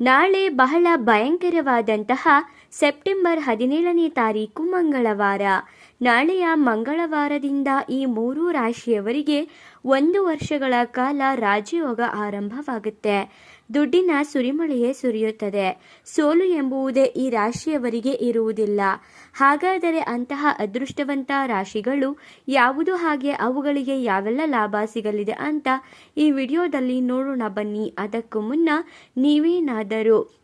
ನಾಳೆ ಬಹಳ ಭಯಂಕರವಾದಂತಹ ಸೆಪ್ಟೆಂಬರ್ ಹದಿನೇಳನೇ ತಾರೀಕು ಮಂಗಳವಾರ. ನಾಳೆಯ ಮಂಗಳವಾರದಿಂದ ಈ ಮೂರು ರಾಶಿಯವರಿಗೆ ಒಂದು ವರ್ಷಗಳ ಕಾಲ ರಾಜಯೋಗ ಆರಂಭವಾಗುತ್ತೆ. ದುಡ್ಡಿನ ಸುರಿಮಳೆಯೇ ಸುರಿಯುತ್ತದೆ. ಸೋಲು ಎಂಬುವುದೇ ಈ ರಾಶಿಯವರಿಗೆ ಇರುವುದಿಲ್ಲ. ಹಾಗಾದರೆ ಅಂತಹ ಅದೃಷ್ಟವಂತ ರಾಶಿಗಳು ಯಾವುದು ಹಾಗೆ ಅವುಗಳಿಗೆ ಯಾವೆಲ್ಲ ಲಾಭ ಸಿಗಲಿದೆ ಅಂತ ಈ ವಿಡಿಯೋದಲ್ಲಿ ನೋಡೋಣ ಬನ್ನಿ. ಅದಕ್ಕೂ ಮುನ್ನ ನೀವೇನಾದರೂ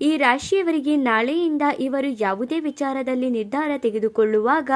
ಈ ರಾಶಿಯವರಿಗೆ ನಾಳೆಯಿಂದ ಇವರು ಯಾವುದೇ ವಿಚಾರದಲ್ಲಿ ನಿರ್ಧಾರ ತೆಗೆದುಕೊಳ್ಳುವಾಗ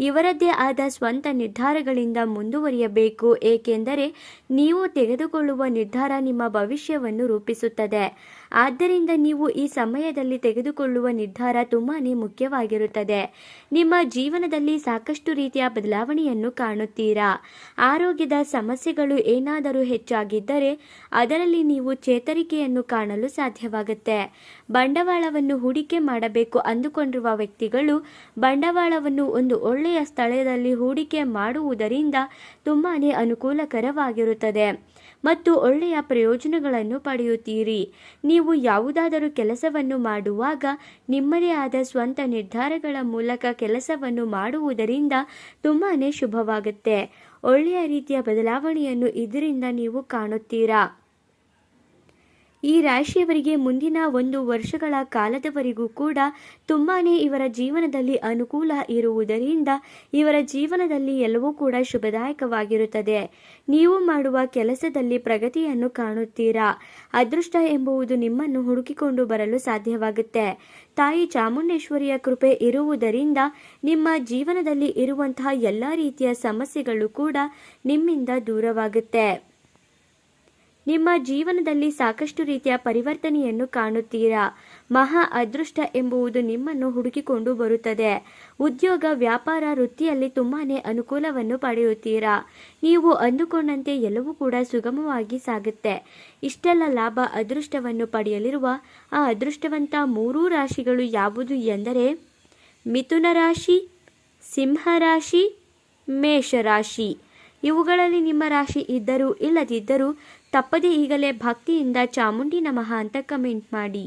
ಇವರದ್ದೇ ಆದ ಸ್ವಂತ ನಿರ್ಧಾರಗಳಿಂದ ಮುಂದುವರಿಯಬೇಕು, ಏಕೆಂದರೆ ನೀವು ತೆಗೆದುಕೊಳ್ಳುವ ನಿರ್ಧಾರ ನಿಮ್ಮ ಭವಿಷ್ಯವನ್ನು ರೂಪಿಸುತ್ತದೆ. ಆದ್ದರಿಂದ ನೀವು ಈ ಸಮಯದಲ್ಲಿ ತೆಗೆದುಕೊಳ್ಳುವ ನಿರ್ಧಾರ ತುಂಬಾ ಮುಖ್ಯವಾಗಿರುತ್ತದೆ. ನಿಮ್ಮ ಜೀವನದಲ್ಲಿ ಸಾಕಷ್ಟು ರೀತಿಯ ಬದಲಾವಣೆಯನ್ನು ಕಾಣುತ್ತೀರಾ? ಆರೋಗ್ಯದ ಸಮಸ್ಯೆಗಳು ಏನಾದರೂ ಹೆಚ್ಚಾಗಿದ್ದರೆ ಅದರಲ್ಲಿ ನೀವು ಚೇತರಿಕೆಯನ್ನು ಕಾಣಲು ಸಾಧ್ಯವಾಗುತ್ತೆ. ಬಂಡವಾಳವನ್ನು ಹೂಡಿಕೆ ಮಾಡಬೇಕು ಅಂದುಕೊಂಡಿರುವ ವ್ಯಕ್ತಿಗಳು ಬಂಡವಾಳವನ್ನು ಒಂದು ಒಳ್ಳೆಯ ಸ್ಥಳದಲ್ಲಿ ಹೂಡಿಕೆ ಮಾಡುವುದರಿಂದ ತುಂಬಾ ಅನುಕೂಲಕರವಾಗಿರುತ್ತದೆ. ಮತ್ತು ಒಳ್ಳೆಯ ಪ್ರಯೋಜನಗಳನ್ನು ಪಡೆಯುತ್ತೀರಿ. ನೀವು ಯಾವುದಾದರೂ ಕೆಲಸವನ್ನು ಮಾಡುವಾಗ ನಿಮ್ಮದೇ ಆದ ಸ್ವಂತ ನಿರ್ಧಾರಗಳ ಮೂಲಕ ಕೆಲಸವನ್ನು ಮಾಡುವುದರಿಂದ ತುಂಬಾ ಶುಭವಾಗುತ್ತೆ. ಒಳ್ಳೆಯ ರೀತಿಯ ಬದಲಾವಣೆಯನ್ನು ಇದರಿಂದ ನೀವು ಕಾಣುತ್ತೀರಾ? ಈ ರಾಶಿಯವರಿಗೆ ಮುಂದಿನ ಒಂದು ವರ್ಷಗಳ ಕಾಲದವರೆಗೂ ಕೂಡ ತುಂಬಾ ಇವರ ಜೀವನದಲ್ಲಿ ಅನುಕೂಲ ಇರುವುದರಿಂದ ಇವರ ಜೀವನದಲ್ಲಿ ಎಲ್ಲವೂ ಕೂಡ ಶುಭದಾಯಕವಾಗಿರುತ್ತದೆ. ನೀವು ಮಾಡುವ ಕೆಲಸದಲ್ಲಿ ಪ್ರಗತಿಯನ್ನು ಕಾಣುತ್ತೀರಾ? ಅದೃಷ್ಟ ಎಂಬುವುದು ನಿಮ್ಮನ್ನು ಹುಡುಕಿಕೊಂಡು ಬರಲು ಸಾಧ್ಯವಾಗುತ್ತೆ. ತಾಯಿ ಚಾಮುಂಡೇಶ್ವರಿಯ ಕೃಪೆ ಇರುವುದರಿಂದ ನಿಮ್ಮ ಜೀವನದಲ್ಲಿ ಇರುವಂತಹ ಎಲ್ಲ ರೀತಿಯ ಸಮಸ್ಯೆಗಳು ಕೂಡ ನಿಮ್ಮಿಂದ ದೂರವಾಗುತ್ತೆ. ನಿಮ್ಮ ಜೀವನದಲ್ಲಿ ಸಾಕಷ್ಟು ರೀತಿಯ ಪರಿವರ್ತನೆಯನ್ನು ಕಾಣುತ್ತೀರಾ? ಮಹಾ ಅದೃಷ್ಟ ಎಂಬುವುದು ನಿಮ್ಮನ್ನು ಹುಡುಕಿಕೊಂಡು ಬರುತ್ತದೆ. ಉದ್ಯೋಗ, ವ್ಯಾಪಾರ, ವೃತ್ತಿಯಲ್ಲಿ ತುಂಬಾನೇ ಅನುಕೂಲವನ್ನು ಪಡೆಯುತ್ತೀರಾ? ನೀವು ಅಂದುಕೊಂಡಂತೆ ಎಲ್ಲವೂ ಕೂಡ ಸುಗಮವಾಗಿ ಸಾಗುತ್ತೆ. ಇಷ್ಟೆಲ್ಲ ಲಾಭ, ಅದೃಷ್ಟವನ್ನು ಪಡೆಯಲಿರುವ ಆ ಅದೃಷ್ಟವಂತ ಮೂರೂ ರಾಶಿಗಳು ಯಾವುದು ಎಂದರೆ ಮಿಥುನ ರಾಶಿ, ಸಿಂಹ ರಾಶಿ ಮೇಷರಾಶಿ ಇವುಗಳಲ್ಲಿ ನಿಮ್ಮ ರಾಶಿ ಇದ್ದರೂ ಇಲ್ಲದಿದ್ದರೂ ತಪ್ಪದೇ ಈಗಲೇ ಭಕ್ತಿಯಿಂದ ಚಾಮುಂಡಿ ನಮಃ ಅಂತ ಕಮೆಂಟ್ ಮಾಡಿ.